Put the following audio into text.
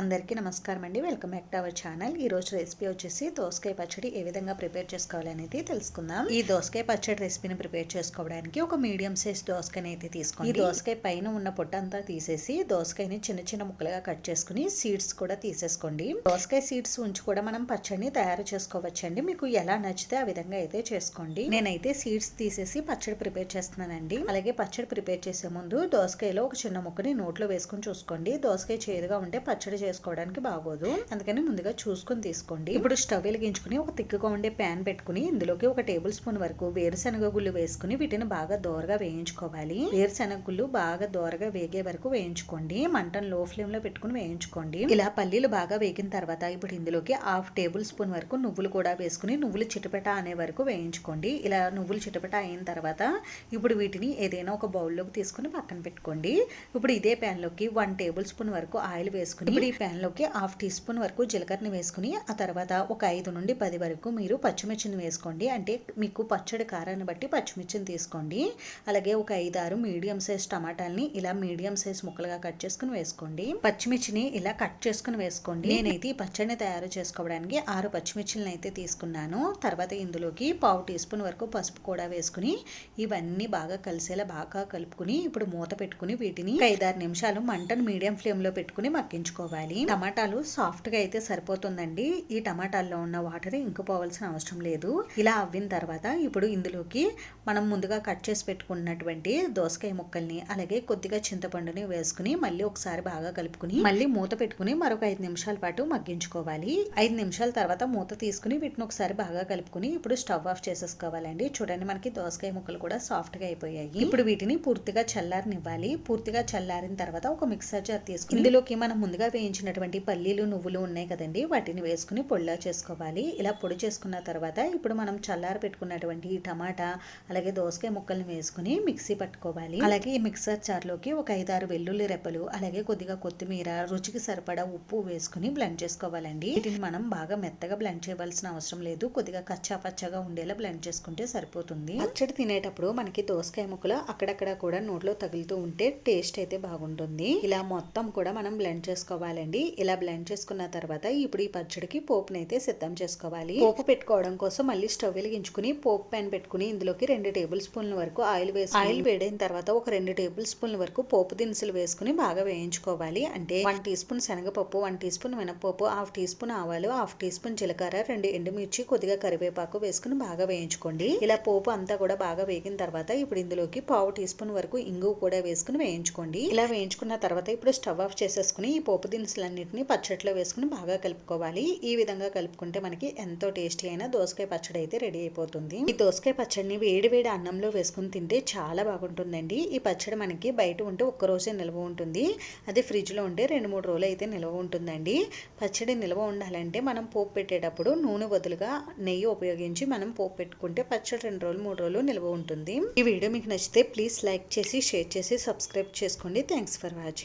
అందరికీ నమస్కారం అండి. Welcome back to our channel. ఈ రోజు రెసిపీ వచ్చేసి దోసకాయ పచ్చడి ఏ విధంగా ప్రిపేర్ చేసుకోవాలి అనేది తెలుసుకుందాం. ఈ దోసకాయ పచ్చడి రెసిపీని ప్రిపేర్ చేసుకోవడానికి ఒక మీడియం సైజ్ దోసకాయని అయితే తీసుకోండి. ఈ దోసకాయ పైన ఉన్న పొట్టంతా తీసేసి దోసకాయని చిన్న చిన్న ముక్కలుగా కట్ చేసుకుని సీడ్స్ కూడా తీసేసుకోండి. దోసకాయ సీడ్స్ ఉంచి కూడా మనం పచ్చడిని తయారు చేసుకోవచ్చండి. మీకు ఎలా నచ్చితే ఆ విధంగా అయితే చేసుకోండి. నేనైతే సీడ్స్ తీసేసి పచ్చడి ప్రిపేర్ చేస్తున్నానండి. అలాగే పచ్చడి ప్రిపేర్ చేసే ముందు దోసకాయలో ఒక చిన్న ముక్కని నోట్లో వేసుకుని చూసుకోండి. దోసకాయ చేదుగా ఉంటే పచ్చడి చేసుకోవడానికి బాగోదు. అందుకని ముందుగా చూసుకొని తీసుకోండి. ఇప్పుడు స్టవ్ వెలిగించుకుని ఒక తిక్కుగా ఉండే ప్యాన్ పెట్టుకుని ఇందులోకి ఒక టేబుల్ స్పూన్ వరకు వేరుశనగ గుళ్ళు వేసుకుని వీటిని బాగా దోరగా వేయించుకోవాలి. వేరుశనగ గుళ్ళు బాగా దోరగా వేగే వరకు వేయించుకోండి. మంటను లో ఫ్లేమ్లో పెట్టుకుని వేయించుకోండి. ఇలా పల్లీలు బాగా వేగిన తర్వాత ఇప్పుడు ఇందులోకి హాఫ్ టేబుల్ స్పూన్ వరకు నువ్వులు కూడా వేసుకుని నువ్వులు చిటపెట అనే వరకు వేయించుకోండి. ఇలా నువ్వులు చిటపెట అయిన తర్వాత ఇప్పుడు వీటిని ఏదైనా ఒక బౌల్లోకి తీసుకుని పక్కన పెట్టుకోండి. ఇప్పుడు ఇదే ప్యాన్లోకి వన్ టేబుల్ స్పూన్ వరకు ఆయిల్ వేసుకుని ఇప్పుడు ఈ ప్యాన్లోకి హాఫ్ టీ స్పూన్ వరకు జీలకర్రని వేసుకుని ఆ తర్వాత ఒక ఐదు నుండి పది వరకు మీరు పచ్చిమిర్చిని వేసుకోండి. అంటే మీకు పచ్చడి కారాన్ని బట్టి పచ్చిమిర్చిని తీసుకోండి. అలాగే ఒక ఐదు ఆరు మీడియం సైజ్ టమాటాలని ఇలా మీడియం సైజ్ ముక్కలుగా కట్ చేసుకుని వేసుకోండి. పచ్చిమిర్చిని ఇలా కట్ చేసుకుని వేసుకోండి. నేనైతే ఈ పచ్చడిని తయారు చేసుకోవడానికి ఆరు పచ్చిమిర్చిలను అయితే తీసుకున్నాను. తర్వాత ఇందులోకి పావు టీ స్పూన్ వరకు పసుపు కూడా వేసుకుని ఇవన్నీ బాగా కలిసేలా బాగా కలుపుకుని ఇప్పుడు మూత పెట్టుకుని వీటిని ఐదారు నిమిషాలు మంటను మీడియం ఫ్లేమ్లో పెట్టుకుని మగ్గించుకోవాలి. టమాటాలు సాఫ్ట్గా అయితే సరిపోతుందండి. ఈ టమాటాల్లో ఉన్న వాటర్ ఇంకిపోవాల్సిన అవసరం లేదు. ఇలా అవ్విన తర్వాత ఇప్పుడు ఇందులోకి మనం ముందుగా కట్ చేసి పెట్టుకున్నటువంటి దోసకాయ ముక్కల్ని అలాగే కొద్దిగా చింతపండుని వేసుకుని మళ్ళీ ఒకసారి బాగా కలుపుకుని మళ్ళీ మూత పెట్టుకుని మరొక ఐదు నిమిషాల పాటు మగ్గించుకోవాలి. ఐదు నిమిషాల తర్వాత మూత తీసుకుని వీటిని ఒకసారి బాగా కలుపుకుని ఇప్పుడు స్టవ్ ఆఫ్ చేసేసుకోవాలండి. చూడండి మనకి దోసకాయ ముక్కలు కూడా సాఫ్ట్గా అయిపోయాయి. ఇప్పుడు వీటిని పూర్తిగా చల్లారనివ్వాలి. పూర్తిగా చల్లారిన తర్వాత ఒక మిక్సర్ జార్ తీసుకుని ఇందులోకి మనం ముందుగా వేయించినటువంటి పల్లీలు నువ్వులు ఉన్నాయి కదండి. వాటిని వేసుకుని పొడిలా చేసుకోవాలి. ఇలా పొడి చేసుకున్న తర్వాత ఇప్పుడు మనం చల్లారి పెట్టుకున్నటువంటి టమాటా అలాగే దోసకాయ ముక్కల్ని వేసుకుని మిక్సీ పట్టుకోవాలి. అలాగే ఈ మిక్సర్ చార్లోకి ఒక ఐదారు వెల్లుల్లి రెప్పలు అలాగే కొద్దిగా కొత్తిమీర రుచికి సరిపడా ఉప్పు వేసుకుని బ్లెండ్ చేసుకోవాలండి. వీటిని మనం బాగా మెత్తగా బ్లెండ్ చేయవలసిన అవసరం లేదు. కొద్దిగా కచ్చా పచ్చగా ఉండేలా బ్లెండ్ చేసుకుంటే సరిపోతుంది. పచ్చడి తినేటప్పుడు మనకి దోసకాయ ముక్కలు అక్కడక్కడ కూడా నోట్లో తగులుతూ ఉంటే టేస్ట్ అయితే బాగుంటుంది. ఇలా మొత్తం కూడా మనం బ్లెండ్ చేసుకోవాలి. చేసుకోవాలండి. ఇలా బ్లెండ్ చేసుకున్న తర్వాత ఇప్పుడు ఈ పచ్చడికి పోపునైతే సిద్ధం చేసుకోవాలి. పోపు పెట్టుకోవడం కోసం మళ్ళీ స్టవ్ వెలిగించుకుని పోపు ప్యాన్ పెట్టుకుని ఇందులోకి రెండు టేబుల్ స్పూన్ల వరకు ఆయిల్ వేసి ఆయిల్ వేడైన తర్వాత ఒక రెండు టేబుల్ స్పూన్ల వరకు పోపు దినుసులు వేసుకుని బాగా వేయించుకోవాలి. అంటే వన్ టీ స్పూన్ శనగపప్పు వన్ టీ స్పూన్ మినపప్పు హాఫ్ టీ స్పూన్ ఆవాలు హాఫ్ టీ స్పూన్ జీలకర్ర రెండు ఎండుమిర్చి కొద్దిగా కరివేపాకు వేసుకుని బాగా వేయించుకోండి. ఇలా పోపు అంతా కూడా బాగా వేగిన తర్వాత ఇప్పుడు ఇందులోకి పావు టీ స్పూన్ వరకు ఇంగు కూడా వేసుకుని వేయించుకోండి. ఇలా వేయించుకున్న తర్వాత ఇప్పుడు స్టవ్ ఆఫ్ చేసేసుకుని ఈ పోపు దినుసులన్నింటినీ పచ్చడిలో వేసుకుని బాగా కలుపుకోవాలి. ఈ విధంగా కలుపుకుంటే మనకి ఎంతో టేస్టీ అయిన దోసకాయ పచ్చడి అయితే రెడీ అయిపోతుంది. ఈ దోసకాయ పచ్చడిని వేడి వేడి అన్నంలో వేసుకుని తింటే చాలా బాగుంటుందండి. ఈ పచ్చడి మనకి బయట ఉంటే ఒక్క రోజే నిల్వ ఉంటుంది. అది ఫ్రిడ్జ్లో ఉంటే రెండు మూడు రోజులు అయితే నిల్వ ఉంటుందండి. పచ్చడి నిల్వ ఉండాలంటే మనం పోపు పెట్టేటప్పుడు నూనె బదులుగా నెయ్యి ఉపయోగించి మనం పోపు పెట్టుకుంటే పచ్చడి రెండు రోజులు మూడు రోజులు నిల్వ ఉంటుంది. ఈ వీడియో మీకు నచ్చితే ప్లీజ్ లైక్ చేసి షేర్ చేసి సబ్స్క్రైబ్ చేసుకోండి. Thanks for watching.